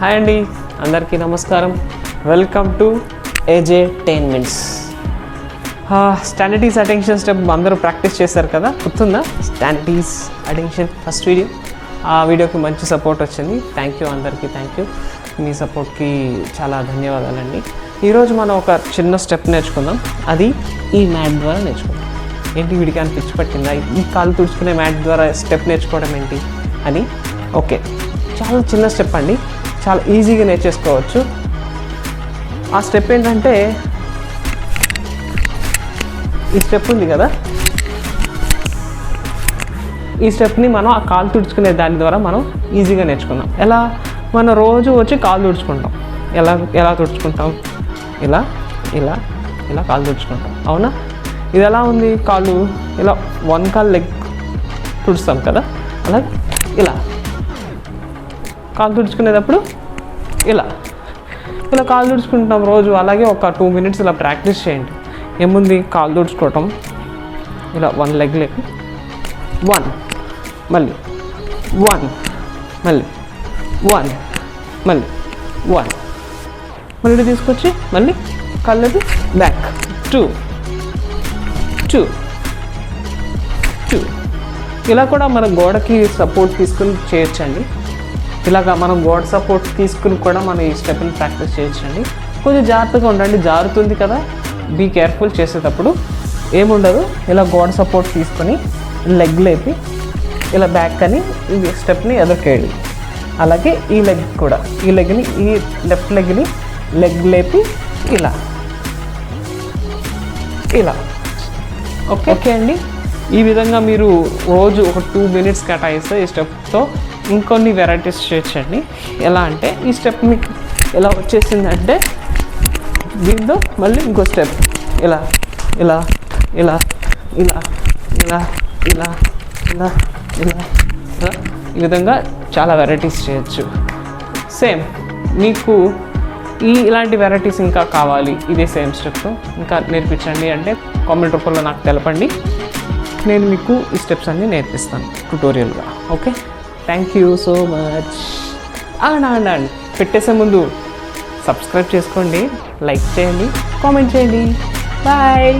Hi అండి అందరికీ నమస్కారం. Welcome to AJ ten minutes stand at ease attention step అందరూ ప్రాక్టీస్ చేశారు కదా? గుర్తుందా? స్టాండర్టీస్ అటెన్షన్ ఫస్ట్ వీడియో ఆ వీడియోకి మంచి సపోర్ట్ వచ్చింది. థ్యాంక్ యూ అందరికీ థ్యాంక్ యూ మీ సపోర్ట్కి చాలా ధన్యవాదాలండి. ఈరోజు మనం ఒక చిన్న స్టెప్ నేర్చుకుందాం. అది ఈ మ్యాట్ ద్వారా నేర్చుకుందాం. ఏంటి వీడికి అని పిచ్చి పట్టిందా? ఈ కాలు తుడుచుకునే మ్యాట్ ద్వారా స్టెప్ నేర్చుకోవడం ఏంటి? అని. ఓకే చాలా చిన్న స్టెప్ అండి. చాలా ఈజీగా నేర్చేసుకోవచ్చు ఆ స్టెప్ ఏంటంటే ఈ స్టెప్ ఉంది కదా? ఈ స్టెప్ని మనం ఆ కాలు తుడుచుకునే దాని ద్వారా మనం ఈజీగా నేర్చుకుందాం. ఎలా? మనం రోజు వచ్చి కాలు తుడుచుకుంటాం. ఎలా ఎలా తుడుచుకుంటాం? ఇలా ఇలా ఇలా కాలు తుడుచుకుంటాం. అవునా? ఇది ఎలా ఉంది కాలు? ఇలా వన్ కాల్ లెగ్ తుడుస్తాం కదా? అలా ఇలా. కాలు తుడుచుకునేటప్పుడు ఇలా. ఇలా కాలు తుడుచుకుంటాం రోజు అలాగే ఒక టూ మినిట్స్ ఇలా ప్రాక్టీస్ చేయండి. ఏముంది? కాలు తుడుచుకోవటం. ఇలా వన్ లెగ్ లెగ్ వన్. మళ్ళీ. వన్. మళ్ళీ. వన్. మళ్ళీ. వన్. మళ్ళీ ఇటు తీసుకొచ్చి మళ్ళీ కళ్ళది బ్యాక్. టూ. టూ. టూ. ఇలా కూడా మన గోడకి సపోర్ట్ తీసుకుని చేయొచ్చండి. ఇలాగా మనం గోడ సపోర్ట్ తీసుకుని కూడా మనం ఈ స్టెప్ని ప్రాక్టీస్ చేయొచ్చండి. కొంచెం జాగ్రత్తగా ఉండండి జారుతుంది కదా. బీ కేర్ఫుల్ చేసేటప్పుడు. ఏముండదు ఇలా గోడ సపోర్ట్ తీసుకొని లెగ్ లేపి ఇలా బ్యాక్ అని ఈ స్టెప్ని ఎదుర్కేయండి. అలాగే ఈ లెగ్ కూడా ఈ లెగ్ని ఈ లెఫ్ట్ లెగ్ని లెగ్ లేపి ఇలా ఇలా. ఓకే ఓకే అండి? ఈ విధంగా మీరు రోజు ఒక టూ మినిట్స్ కేటాయిస్తే ఈ స్టెప్తో ఇంకొన్ని వెరైటీస్ చేయొచ్చండి ఎలా అంటే ఈ స్టెప్ మీకు ఎలా వచ్చేసిందంటే దీంతో మళ్ళీ ఇంకో స్టెప్. ఇలా ఇలా ఇలా ఇలా ఇలా ఇలా ఇలా ఇలా. ఇలా. ఈ విధంగా చాలా వెరైటీస్ చేయొచ్చు. సేమ్ మీకు ఈ ఇలాంటి వెరైటీస్ ఇంకా కావాలి. ఇదే సేమ్ స్టెప్స్ ఇంకా నేర్పించండి అంటే కామెంట్ రూపంలో నాకు తెలపండి. నేను మీకు ఈ స్టెప్స్ అన్నీ నేర్పిస్తాను ట్యుటోరియల్గా okay? Thank you so much అండి అండి అండి పెట్టేసే ముందు సబ్స్క్రైబ్ చేసుకోండి లైక్ చేయండి కామెంట్ చేయండి. బాయ్